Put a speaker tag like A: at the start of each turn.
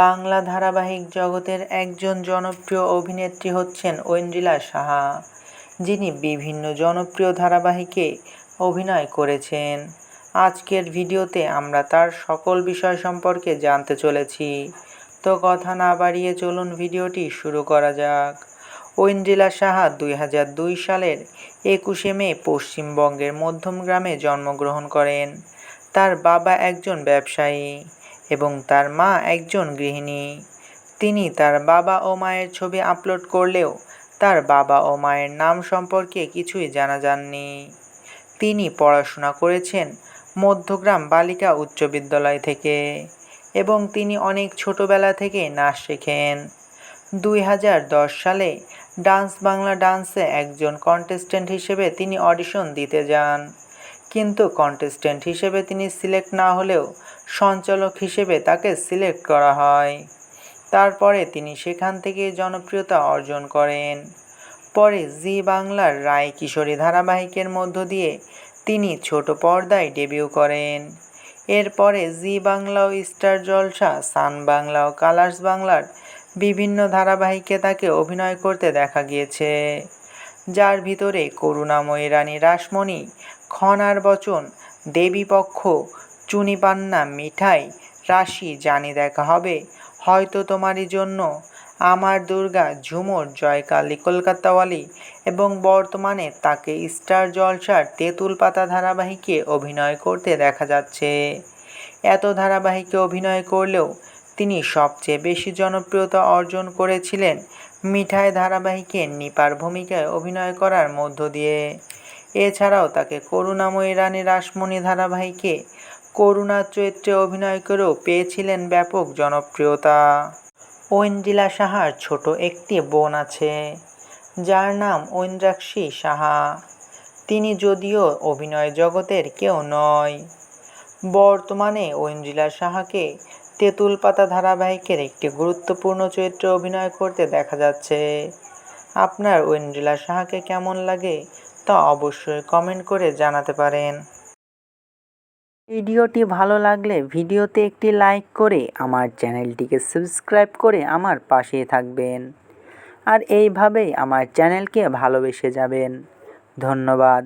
A: বাংলা ধারাবাহিক জগতের একজন জনপ্রিয় অভিনেত্রী হচ্ছেন ঐন্দ্রিলা সাহা, যিনি বিভিন্ন জনপ্রিয় ধারাবাহিকে অভিনয় করেছেন। আজকের ভিডিওতে আমরা তার সকল বিষয় সম্পর্কে জানতে চলেছি। তো কথা না বাড়িয়ে চলুন ভিডিওটি শুরু করা যাক। ঐন্দ্রিলা সাহা দুই হাজার দুই সালের একুশে মে পশ্চিমবঙ্গের মধ্যমগ্রামে জন্মগ্রহণ করেন। তার বাবা একজন ব্যবসায়ী। এবং তার মা একজন গৃহিণী। তিনি তার বাবা ও মায়ের ছবি আপলোড করলেও তার বাবা ও মায়ের নাম সম্পর্কে কিছুই জানা যাননি। তিনি পড়াশোনা করেছেন মধ্যগ্রাম বালিকা উচ্চ বিদ্যালয় থেকে এবং তিনি অনেক ছোটবেলা থেকে নাচ শেখেন। দুই হাজার দশ সালে ডান্স বাংলা ডান্সে একজন কন্টেস্ট্যান্ট হিসেবে তিনি অডিশন দিতে যান। কিন্তু কন্টেস্ট্যান্ট হিসেবে তিনি সিলেক্ট না হলেও সঞ্চালক হিসেবে তাকে সিলেক্ট করা হয়। তারপরে তিনি সেখান থেকে জনপ্রিয়তা অর্জন করেন। পরে জি বাংলার রায় কিশোরী ধারাবাহিকের মধ্য দিয়ে তিনি ছোট পর্দায় ডেবিউ করেন। এরপরে Zee Bangla Star Jalsha, Sun Bangla ও কালার্স বাংলার বিভিন্ন ধারাবাহিকে তাকে অভিনয় করতে দেখা গিয়েছে। যার ভিতরে করুণাময়ী রানী রাসমণি, খনার বচন, দেবীপক্ষ চুনিপান্না মিঠাই, রাশি জানি দেখা হবে। হয়তো তোমারই জন্য। আমার দুর্গা, ঝুমুর জয়কালী কলকাতাওয়ালি এবং বর্তমানে তাকে স্টার জলসার তেঁতুল পাতা ধারাবাহিকে অভিনয় করতে দেখা যাচ্ছে। এত ধারাবাহিকে অভিনয় করলেও তিনি সবচেয়ে বেশি জনপ্রিয়তা অর্জন করেছিলেন মিঠাই ধারাবাহিকে নিপার ভূমিকায় অভিনয় করার মধ্য দিয়ে। এছাড়াও তাকে করুণাময়ী রানী রাসমণি ধারাবাহিকে করুণা চরিত্রে অভিনয় করেও পেয়েছিলেন ব্যাপক জনপ্রিয়তা। ঐন্দ্রিলা সাহার ছোট একটি বোন আছে, যার নাম ঐন্দ্রাক্ষী সাহা। তিনি যদিও অভিনয় জগতের কেউ নয়। বর্তমানে ঐন্দ্রিলা সাহাকে তেঁতুল পাতা ধারাবাহিকের একটি গুরুত্বপূর্ণ চরিত্রে অভিনয় করতে দেখা যাচ্ছে। আপনার ঐন্দ্রিলা সাহাকে কেমন লাগে তা অবশ্যই কমেন্ট করে জানাতে পারেন। ভিডিওটি ভালো লাগলে ভিডিওতে একটি লাইক করে আমার চ্যানেলটিকে সাবস্ক্রাইব করে আমার পাশে থাকবেন। আর এইভাবেই আমার চ্যানেলকে ভালোবেসে যাবেন। ধন্যবাদ।